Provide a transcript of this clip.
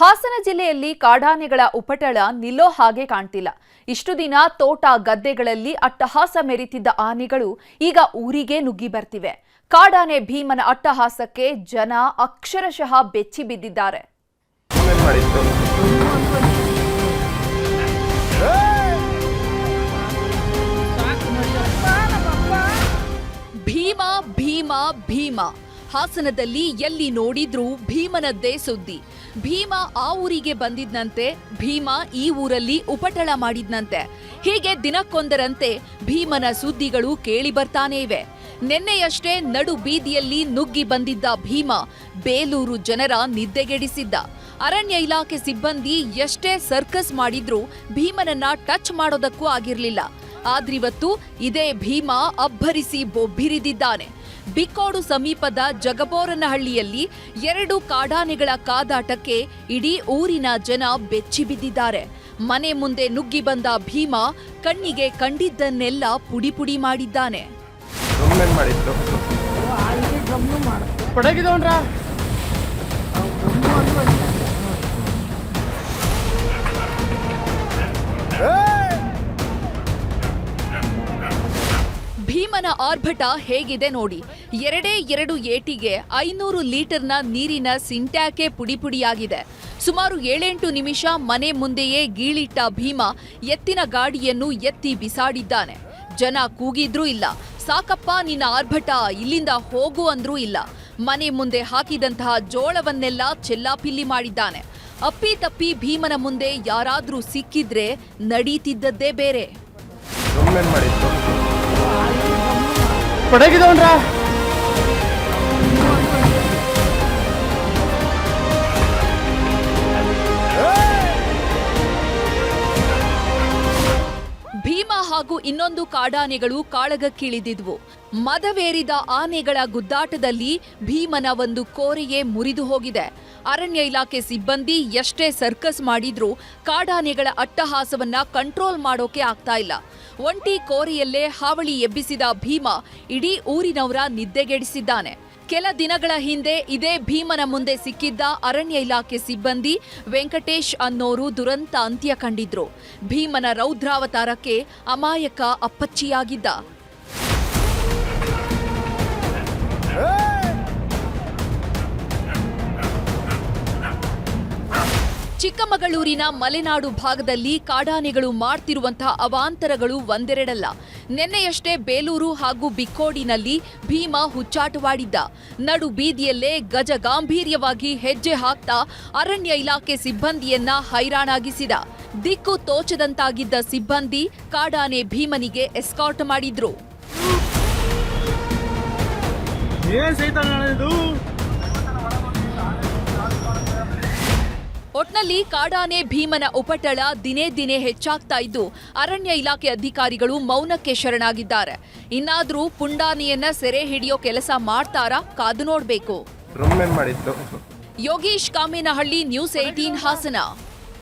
ಹಾಸನ ಜಿಲ್ಲೆಯಲ್ಲಿ ಕಾಡಾನೆಗಳ ಉಪಟಳ ನಿಲ್ಲೋ ಹಾಗೆ ಕಾಣ್ತಿಲ್ಲ. ಇಷ್ಟು ದಿನ ತೋಟ ಗದ್ದೆಗಳಲ್ಲಿ ಅಟ್ಟಹಾಸ ಮೆರಿತಿದ್ದ ಆನೆಗಳು ಈಗ ಊರಿಗೆ ನುಗ್ಗಿ ಬರ್ತಿವೆ. ಕಾಡಾನೆ ಭೀಮನ ಅಟ್ಟಹಾಸಕ್ಕೆ ಜನ ಅಕ್ಷರಶಃ ಬೆಚ್ಚಿ ಬಿದ್ದಿದ್ದಾರೆ. ಭೀಮ ಭೀಮ ಭೀಮ. ಹಾಸನದಲ್ಲಿ ಎಲ್ಲಿ ನೋಡಿದ್ರೂ ಭೀಮನದ್ದೇ ಸುದ್ದಿ. ಭೀಮ ಆ ಊರಿಗೆ ಬಂದಿದ್ನಂತೆ, ಭೀಮ ಈ ಊರಲ್ಲಿ ಉಪಟಳ ಮಾಡಿದ್ನಂತೆ. ಹೀಗೆ ದಿನಕ್ಕೊಂದರಂತೆ ಭೀಮನ ಸುದ್ದಿಗಳು ಕೇಳಿ ಬರ್ತಾನೆ ಇವೆ. ನಿನ್ನೆಯಷ್ಟೇ ನಡು ಬೀದಿಯಲ್ಲಿ ನುಗ್ಗಿ ಬಂದಿದ್ದ ಭೀಮ ಬೇಲೂರು ಜನರ ನಿದ್ದೆಗೆಡಿಸಿದ್ದ. ಅರಣ್ಯ ಇಲಾಖೆ ಸಿಬ್ಬಂದಿ ಎಷ್ಟೇ ಸರ್ಕಸ್ ಮಾಡಿದ್ರೂ ಭೀಮನನ್ನ ಟಚ್ ಮಾಡೋದಕ್ಕೂ ಆಗಿರಲಿಲ್ಲ. ಆದ್ರಿವತ್ತು ಇದೇ ಭೀಮ ಅಬ್ಬರಿಸಿ ಬೊಬ್ಬಿರಿದಿದ್ದಾನೆ. ಬಿಕ್ಕೋಡು ಸಮೀಪದ ಜಗಬೋರನಹಳ್ಳಿಯಲ್ಲಿ ಎರಡು ಕಾಡಾನೆಗಳ ಕಾದಾಟಕ್ಕೆ ಇಡೀ ಊರಿನ ಜನ ಬೆಚ್ಚಿ ಬಿದ್ದಿದ್ದಾರೆ. ಮನೆ ಮುಂದೆ ನುಗ್ಗಿ ಬಂದ ಭೀಮ ಕಣ್ಣಿಗೆ ಕಂಡಿದ್ದನ್ನೆಲ್ಲ ಪುಡಿ ಪುಡಿ ಮಾಡಿದ್ದಾನೆ. ಭೀಮನ ಆರ್ಭಟ ಹೇಗಿದೆ ನೋಡಿ. ಎರಡೇ ಎರಡು ಏಟಿಗೆ ಐನೂರು ಲೀಟರ್ನ ನೀರಿನ ಸಿಂಟ್ಯಾಕೆ ಪುಡಿಪುಡಿಯಾಗಿದೆ. ಸುಮಾರು ಏಳೆಂಟು ನಿಮಿಷ ಮನೆ ಮುಂದೆಯೇ ಗೀಳಿಟ್ಟ ಭೀಮ ಎತ್ತಿನ ಗಾಡಿಯನ್ನು ಎತ್ತಿ ಬಿಸಾಡಿದ್ದಾನೆ. ಜನ ಕೂಗಿದ್ರೂ ಇಲ್ಲ. ಸಾಕಪ್ಪ, ನಿನ್ನ ಆರ್ಭಟ ಇಲ್ಲಿಂದ ಹೋಗು ಅಂದ್ರೂ ಇಲ್ಲ. ಮನೆ ಮುಂದೆ ಹಾಕಿದಂತಹ ಜೋಳವನ್ನೆಲ್ಲ ಚೆಲ್ಲಾಪಿಲ್ಲಿ ಮಾಡಿದ್ದಾನೆ. ಅಪ್ಪಿ ತಪ್ಪಿ ಭೀಮನ ಮುಂದೆ ಯಾರಾದ್ರೂ ಸಿಕ್ಕಿದ್ರೆ ನಡೀತಿದ್ದದ್ದೇ ಬೇರೆ. ಪಡಗಿದವನ್ರಾ ಹಾಗೂ ಇನ್ನೊಂದು ಕಾಡಾನೆಗಳು ಕಾಳಗಕ್ಕಿಳಿದಿದ್ವು ಮದವೇರಿದ ಆನೆಗಳ ಗುದ್ದಾಟದಲ್ಲಿ ಭೀಮನ ಒಂದು ಕೋರೆಯೇ ಮುರಿದು ಹೋಗಿದೆ. ಅರಣ್ಯ ಇಲಾಖೆ ಸಿಬ್ಬಂದಿ ಎಷ್ಟೇ ಸರ್ಕಸ್ ಮಾಡಿದ್ರೂ ಕಾಡಾನೆಗಳ ಅಟ್ಟಹಾಸವನ್ನ ಕಂಟ್ರೋಲ್ ಮಾಡೋಕೆ ಆಗ್ತಾ ಇಲ್ಲ. ಒಂಟಿ ಕೋರೆಯಲ್ಲೇ ಹಾವಳಿ ಎಬ್ಬಿಸಿದ ಭೀಮ ಇಡೀ ಊರಿನವರ ನಿದ್ದೆಗೆಡಿಸಿದ್ದಾನೆ. ಕೆಲ ದಿನಗಳ ಹಿಂದೆ ಇದೇ ಭೀಮನ ಮುಂದೆ ಸಿಕ್ಕಿದ್ದ ಅರಣ್ಯ ಇಲಾಖೆ ಸಿಬ್ಬಂದಿ ವೆಂಕಟೇಶ್ ಅನ್ನೋರು ದುರಂತ ಅಂತ್ಯ ಕಂಡಿದ್ರು. ಭೀಮನ ರೌದ್ರಾವತಾರಕ್ಕೆ ಅಮಾಯಕ ಅಪ್ಪಚ್ಚಿಯಾಗಿದ್ದ. ಚಿಕ್ಕಮಗಳೂರಿನ ಮಲೆನಾಡು ಭಾಗದಲ್ಲಿ ಕಾಡಾನೆಗಳು ಮಾಡ್ತಿರುವಂತಹ ಅವಾಂತರಗಳು ಒಂದೆರಡಲ್ಲ. ನಿನ್ನೆಯಷ್ಟೇ ಬೇಲೂರು ಹಾಗೂ ಬಿಕ್ಕೋಡಿನಲ್ಲಿ ಭೀಮ ಹುಚ್ಚಾಟವಾಡಿದ್ದ. ನಡು ಬೀದಿಯಲ್ಲೇ ಗಜ ಗಾಂಭೀರ್ಯವಾಗಿ ಹೆಜ್ಜೆ ಹಾಕ್ತಾ ಅರಣ್ಯ ಇಲಾಖೆ ಸಿಬ್ಬಂದಿಯನ್ನ ಹೈರಾಣಾಗಿಸಿದ. ದಿಕ್ಕು ತೋಚದಂತಾಗಿದ್ದ ಸಿಬ್ಬಂದಿ ಕಾಡಾನೆ ಭೀಮನಿಗೆ ಎಸ್ಕಾರ್ಟ್ ಮಾಡಿದ್ರು. ಒಟ್ನಲ್ಲಿ ಕಾಡಾನೆ ಭೀಮನ ಉಪಟಳ ದಿನೇ ದಿನೇ ಹೆಚ್ಚಾಗ್ತಾ ಇದ್ದು ಅರಣ್ಯ ಇಲಾಖೆ ಅಧಿಕಾರಿಗಳು ಮೌನಕ್ಕೆ ಶರಣಾಗಿದ್ದಾರೆ. ಇನ್ನಾದ್ರೂ ಪುಂಡಾನೆಯನ್ನ ಸೆರೆ ಹಿಡಿಯೋ ಕೆಲಸ ಮಾಡ್ತಾರಾ? ಕಾದು ನೋಡ್ಬೇಕು. Yogish Kamenahalli news eighteen Hassan.